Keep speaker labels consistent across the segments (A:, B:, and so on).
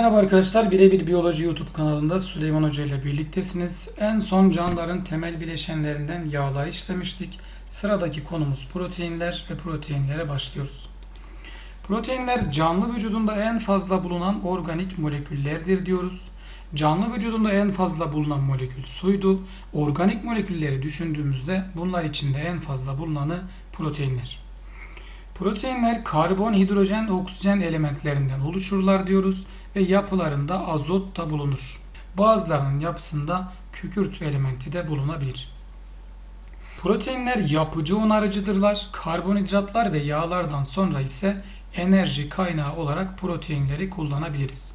A: Merhaba arkadaşlar, Birebir Biyoloji YouTube kanalında Süleyman Hoca ile birliktesiniz. En son canlıların temel bileşenlerinden yağlar işlemiştik. Sıradaki konumuz proteinler ve proteinlere başlıyoruz. Proteinler canlı vücudunda en fazla bulunan organik moleküllerdir diyoruz. Canlı vücudunda en fazla bulunan molekül suydu. Organik molekülleri düşündüğümüzde bunlar içinde en fazla bulunanı proteinler. Proteinler karbon, hidrojen, oksijen elementlerinden oluşurlar diyoruz ve yapılarında azot da bulunur. Bazılarının yapısında kükürt elementi de bulunabilir. Proteinler yapıcı onarıcıdırlar. Karbonhidratlar ve yağlardan sonra ise enerji kaynağı olarak proteinleri kullanabiliriz.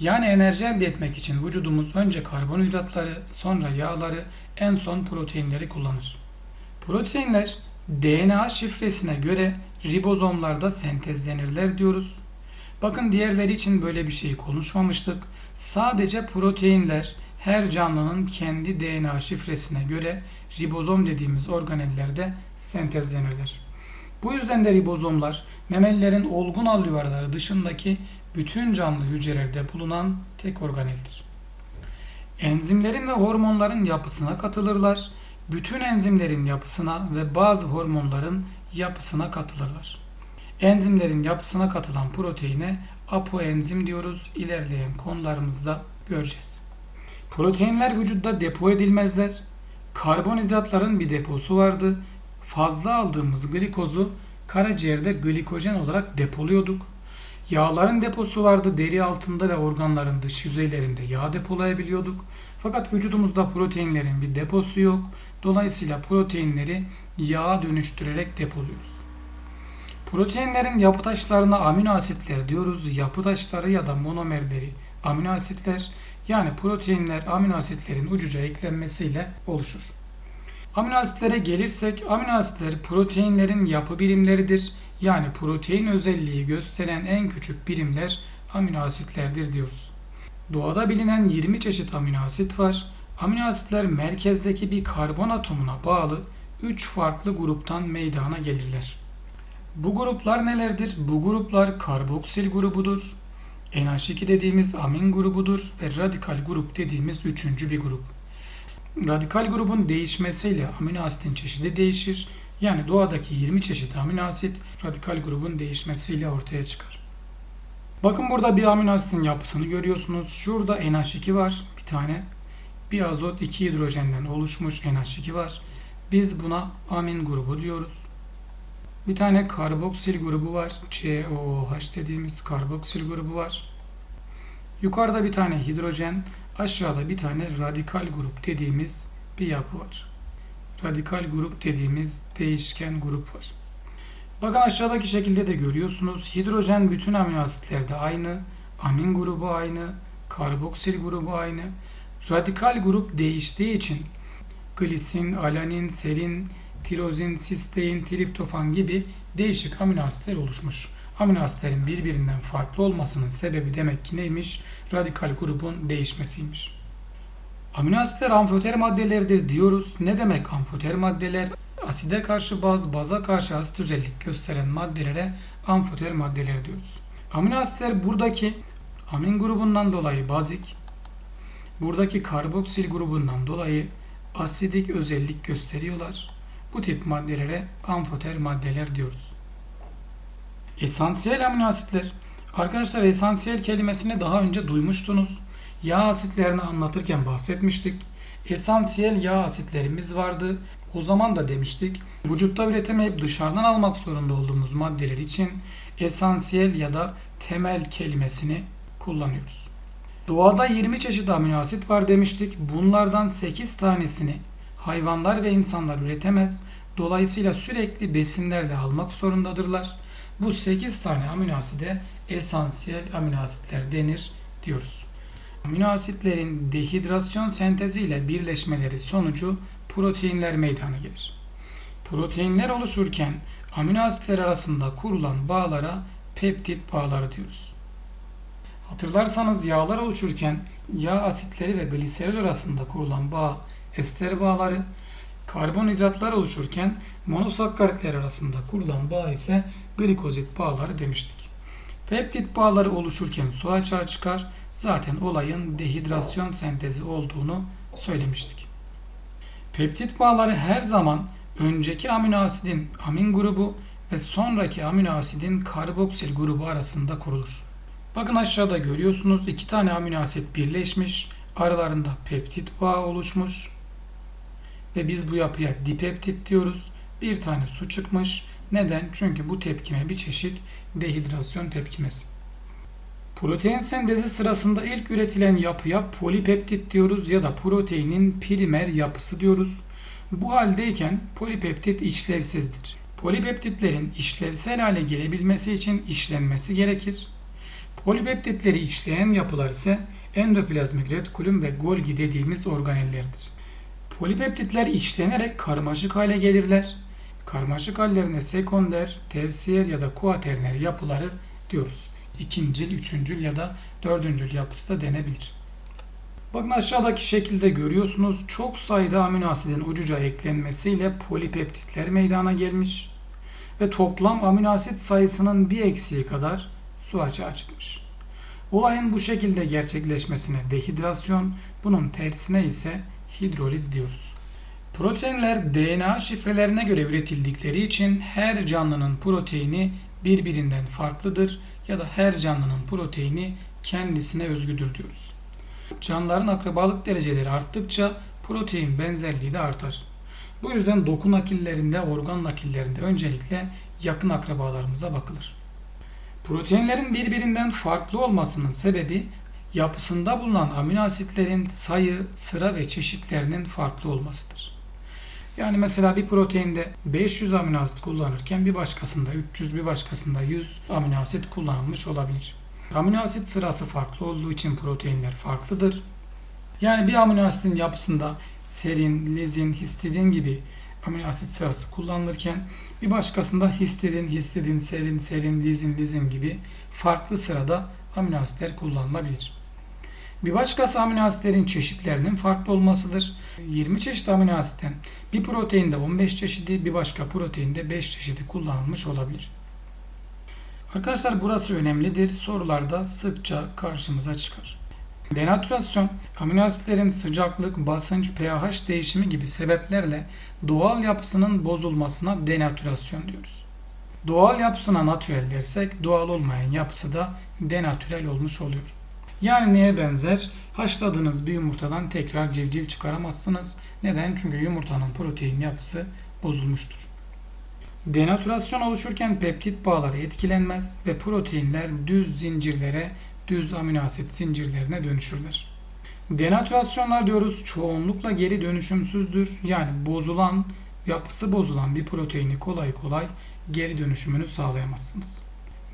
A: Yani enerji elde etmek için vücudumuz önce karbonhidratları, sonra yağları, en son proteinleri kullanır. Proteinler DNA şifresine göre ribozomlarda sentezlenirler diyoruz. Bakın diğerleri için böyle bir şey konuşmamıştık. Sadece proteinler her canlının kendi DNA şifresine göre ribozom dediğimiz organellerde sentezlenirler. Bu yüzden de ribozomlar memelilerin olgun alüvarları dışındaki bütün canlı hücrelerde bulunan tek organeldir. Enzimlerin ve hormonların yapısına katılırlar. Bütün enzimlerin yapısına ve bazı hormonların yapısına katılırlar. Enzimlerin yapısına katılan proteine apoenzim diyoruz. İlerleyen konularımızda göreceğiz. Proteinler vücutta depo edilmezler. Karbonhidratların bir deposu vardı. Fazla aldığımız glikozu karaciğerde glikojen olarak depoluyorduk. Yağların deposu vardı. Deri altında ve organların dış yüzeylerinde yağ depolayabiliyorduk. Fakat vücudumuzda proteinlerin bir deposu yok. Dolayısıyla proteinleri yağa dönüştürerek depoluyoruz. Proteinlerin yapı taşlarına amino asitler diyoruz. Yapı taşları ya da monomerleri amino asitler yani proteinler amino asitlerin ucuca eklenmesiyle oluşur. Amino asitlere gelirsek amino asitler proteinlerin yapı birimleridir. Yani protein özelliği gösteren en küçük birimler amino asitlerdir diyoruz. Doğada bilinen 20 çeşit amino asit var. Amino asitler merkezdeki bir karbon atomuna bağlı 3 farklı gruptan meydana gelirler. Bu gruplar nelerdir? Bu gruplar karboksil grubudur. NH2 dediğimiz amin grubudur ve radikal grup dediğimiz üçüncü bir grup. Radikal grubun değişmesiyle amino asitin çeşidi değişir. Yani doğadaki 20 çeşit amino asit radikal grubun değişmesiyle ortaya çıkar. Bakın burada bir amino asitin yapısını görüyorsunuz. Şurada NH2 var bir tane. Bir azot iki hidrojenden oluşmuş NH2 var. Biz buna amin grubu diyoruz. Bir tane karboksil grubu var. COOH dediğimiz karboksil grubu var. Yukarıda bir tane hidrojen, aşağıda bir tane radikal grup dediğimiz bir yapı var. Radikal grup dediğimiz değişken grup var. Bakın aşağıdaki şekilde de görüyorsunuz. Hidrojen bütün amino asitlerde aynı. Amin grubu aynı. Karboksil grubu aynı. Radikal grup değiştiği için glisin, alanin, serin, tirozin, sistein, triptofan gibi değişik amino asitler oluşmuş. Amino asitlerin birbirinden farklı olmasının sebebi demek ki neymiş? Radikal grubun değişmesiymiş. Amino asitler amfoter maddeleridir diyoruz. Ne demek amfoter maddeler? Aside karşı baz, baza karşı asit özellik gösteren maddelere amfoter maddeleri diyoruz. Amino asitler buradaki amin grubundan dolayı bazik, buradaki karboksil grubundan dolayı asidik özellik gösteriyorlar. Bu tip maddelere amfoter maddeler diyoruz. Esansiyel amino asitler. Arkadaşlar esansiyel kelimesini daha önce duymuştunuz. Yağ asitlerini anlatırken bahsetmiştik. Esansiyel yağ asitlerimiz vardı. O zaman da demiştik. Vücutta üretemeyip dışarıdan almak zorunda olduğumuz maddeler için esansiyel ya da temel kelimesini kullanıyoruz. Doğada 20 çeşit amino asit var demiştik. Bunlardan 8 tanesini hayvanlar ve insanlar üretemez. Dolayısıyla sürekli besinlerle almak zorundadırlar. Bu 8 tane amino aside esansiyel amino asitler denir diyoruz. Amino asitlerin dehidrasyon senteziyle birleşmeleri sonucu proteinler meydana gelir. Proteinler oluşurken amino asitler arasında kurulan bağlara peptit bağları diyoruz. Hatırlarsanız yağlar oluşurken yağ asitleri ve gliserol arasında kurulan bağ ester bağları, karbonhidratlar oluşurken monosakkaritler arasında kurulan bağ ise glikozit bağları demiştik. Peptit bağları oluşurken su açığa çıkar. Zaten olayın dehidrasyon sentezi olduğunu söylemiştik. Peptit bağları her zaman önceki amino asidin amin grubu ve sonraki amino asidin karboksil grubu arasında kurulur. Bakın aşağıda görüyorsunuz iki tane amino asit birleşmiş, aralarında peptit bağı oluşmuş ve biz bu yapıya dipeptit diyoruz. Bir tane su çıkmış. Neden? Çünkü bu tepkime bir çeşit dehidrasyon tepkimesi. Protein sentezi sırasında ilk üretilen yapıya polipeptit diyoruz ya da proteinin primer yapısı diyoruz. Bu haldeyken polipeptit işlevsizdir. Polipeptitlerin işlevsel hale gelebilmesi için işlenmesi gerekir. Polipeptitleri işleyen yapılar ise endoplazmik retikulum ve Golgi dediğimiz organellerdir. Polipeptitler işlenerek karmaşık hale gelirler. Karmaşık hallerine sekonder, tersiyer ya da kuaterner yapıları diyoruz. İkincil, üçüncül ya da dördüncül yapısı da denebilir. Bakın aşağıdaki şekilde görüyorsunuz çok sayıda amino asidin ucuca eklenmesiyle polipeptitler meydana gelmiş ve toplam amino asit sayısının bir eksiği kadar su açığa çıkmış. Olayın bu şekilde gerçekleşmesine dehidrasyon, bunun tersine ise hidroliz diyoruz. Proteinler DNA şifrelerine göre üretildikleri için her canlının proteini birbirinden farklıdır ya da her canlının proteini kendisine özgüdür diyoruz. Canlıların akrabalık dereceleri arttıkça protein benzerliği de artar. Bu yüzden doku nakillerinde, organ nakillerinde öncelikle yakın akrabalarımıza bakılır. Proteinlerin birbirinden farklı olmasının sebebi yapısında bulunan amino asitlerin sayı, sıra ve çeşitlerinin farklı olmasıdır. Yani mesela bir proteinde 500 amino asit kullanırken bir başkasında 300, bir başkasında 100 amino asit kullanılmış olabilir. Amino asit sırası farklı olduğu için proteinler farklıdır. Yani bir amino asitin yapısında serin, lizin, histidin gibi amino asit sırası kullanılırken bir başkasında histidin, histidin, serin, serin, lizin, lizin gibi farklı sırada amino asitler kullanılabilir. Bir başkası amino asitlerin çeşitlerinin farklı olmasıdır. 20 çeşit amino asitten bir proteinde 15 çeşidi, bir başka proteinde 5 çeşidi kullanılmış olabilir. Arkadaşlar burası önemlidir. Sorularda sıkça karşımıza çıkar. Denatürasyon, amino asitlerin sıcaklık, basınç, pH değişimi gibi sebeplerle doğal yapısının bozulmasına denatürasyon diyoruz. Doğal yapısına natürel dersek doğal olmayan yapısı da denatürel olmuş oluyor. Yani neye benzer? Haşladığınız bir yumurtadan tekrar civciv çıkaramazsınız. Neden? Çünkü yumurtanın protein yapısı bozulmuştur. Denatürasyon oluşurken peptit bağları etkilenmez ve proteinler düz zincirlere, düz amino asit zincirlerine dönüşürler. Denatürasyonlar diyoruz çoğunlukla geri dönüşümsüzdür. Yani bozulan, yapısı bozulan bir proteini kolay kolay geri dönüşümünü sağlayamazsınız.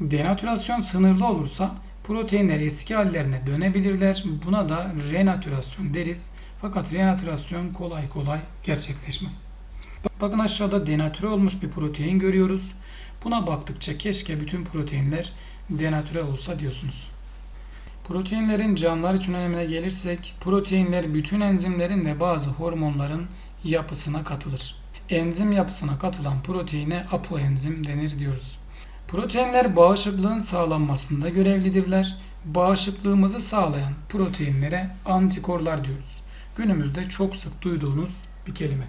A: Denatürasyon sınırlı olursa proteinler eski hallerine dönebilirler. Buna da renatürasyon deriz. Fakat renatürasyon kolay kolay gerçekleşmez. Bakın aşağıda denatüre olmuş bir protein görüyoruz. Buna baktıkça keşke bütün proteinler denatüre olsa diyorsunuz. Proteinlerin canlılar için önemine gelirsek, proteinler bütün enzimlerin ve bazı hormonların yapısına katılır. Enzim yapısına katılan proteine apoenzim denir diyoruz. Proteinler bağışıklığın sağlanmasında görevlidirler. Bağışıklığımızı sağlayan proteinlere antikorlar diyoruz. Günümüzde çok sık duyduğunuz bir kelime.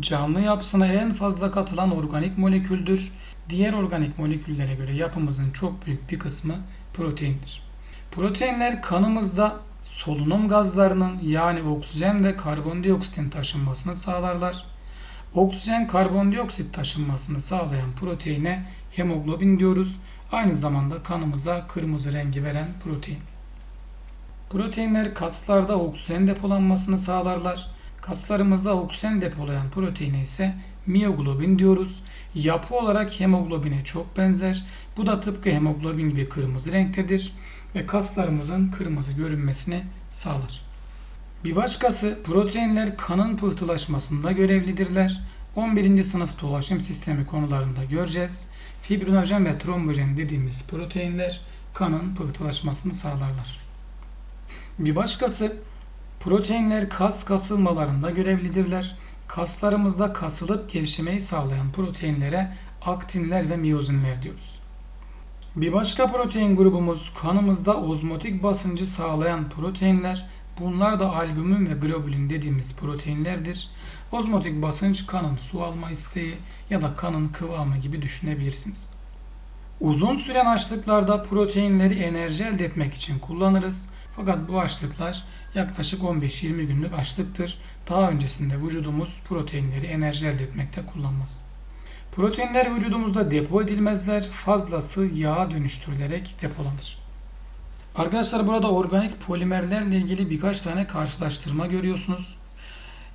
A: Canlı yapısına en fazla katılan organik moleküldür. Diğer organik moleküllere göre yapımızın çok büyük bir kısmı proteindir. Proteinler kanımızda solunum gazlarının yani oksijen ve karbondioksitin taşınmasını sağlarlar. Oksijen karbondioksit taşınmasını sağlayan proteine hemoglobin diyoruz. Aynı zamanda kanımıza kırmızı rengi veren protein. Proteinler kaslarda oksijen depolanmasını sağlarlar. Kaslarımızda oksijen depolayan proteine ise miyoglobin diyoruz. Yapı olarak hemoglobine çok benzer. Bu da tıpkı hemoglobin gibi kırmızı renktedir ve kaslarımızın kırmızı görünmesini sağlar. Bir başkası proteinler kanın pıhtılaşmasında görevlidirler. 11. sınıf dolaşım sistemi konularında göreceğiz. Fibrinojen ve trombojen dediğimiz proteinler kanın pıhtılaşmasını sağlarlar. Bir başkası proteinler kas kasılmalarında görevlidirler. Kaslarımızda kasılıp gevşemeyi sağlayan proteinlere aktinler ve miyozinler diyoruz. Bir başka protein grubumuz kanımızda ozmotik basıncı sağlayan proteinler. Bunlar da albümin ve globulin dediğimiz proteinlerdir. Ozmotik basınç kanın su alma isteği ya da kanın kıvamı gibi düşünebilirsiniz. Uzun süren açlıklarda proteinleri enerji elde etmek için kullanırız. Fakat bu açlıklar yaklaşık 15-20 günlük açlıktır. Daha öncesinde vücudumuz proteinleri enerji elde etmekte kullanmaz. Proteinler vücudumuzda depo edilmezler, fazlası yağa dönüştürülerek depolanır. Arkadaşlar burada organik polimerlerle ilgili birkaç tane karşılaştırma görüyorsunuz.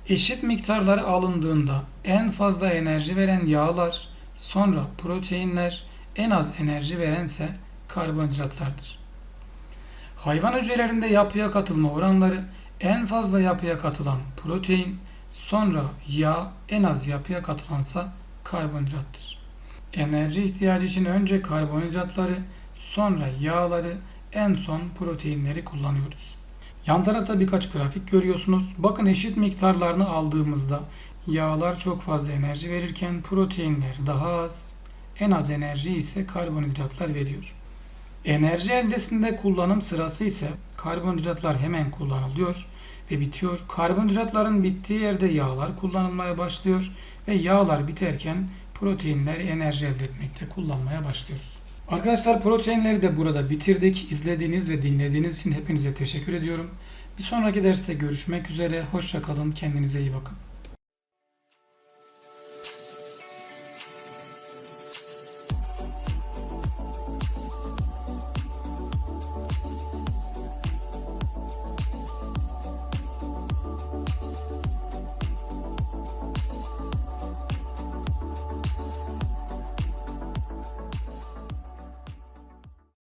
A: Eşit miktarları alındığında en fazla enerji veren yağlar, sonra proteinler, en az enerji verense karbonhidratlardır. Hayvan hücrelerinde yapıya katılma oranları en fazla yapıya katılan protein, sonra yağ, en az yapıya katılansa karbonhidrattır. Enerji ihtiyacı için önce karbonhidratları, sonra yağları, en son proteinleri kullanıyoruz. Yan tarafta birkaç grafik görüyorsunuz. Bakın eşit miktarlarını aldığımızda yağlar çok fazla enerji verirken proteinler daha az, en az enerji ise karbonhidratlar veriyor. Enerji eldesinde kullanım sırası ise karbonhidratlar hemen kullanılıyor ve bitiyor. Karbonhidratların bittiği yerde yağlar kullanılmaya başlıyor ve yağlar biterken proteinleri enerji elde etmekte kullanmaya başlıyoruz. Arkadaşlar proteinleri de burada bitirdik. İzlediğiniz ve dinlediğiniz için hepinize teşekkür ediyorum. Bir sonraki derste görüşmek üzere. Hoşçakalın. Kendinize iyi bakın.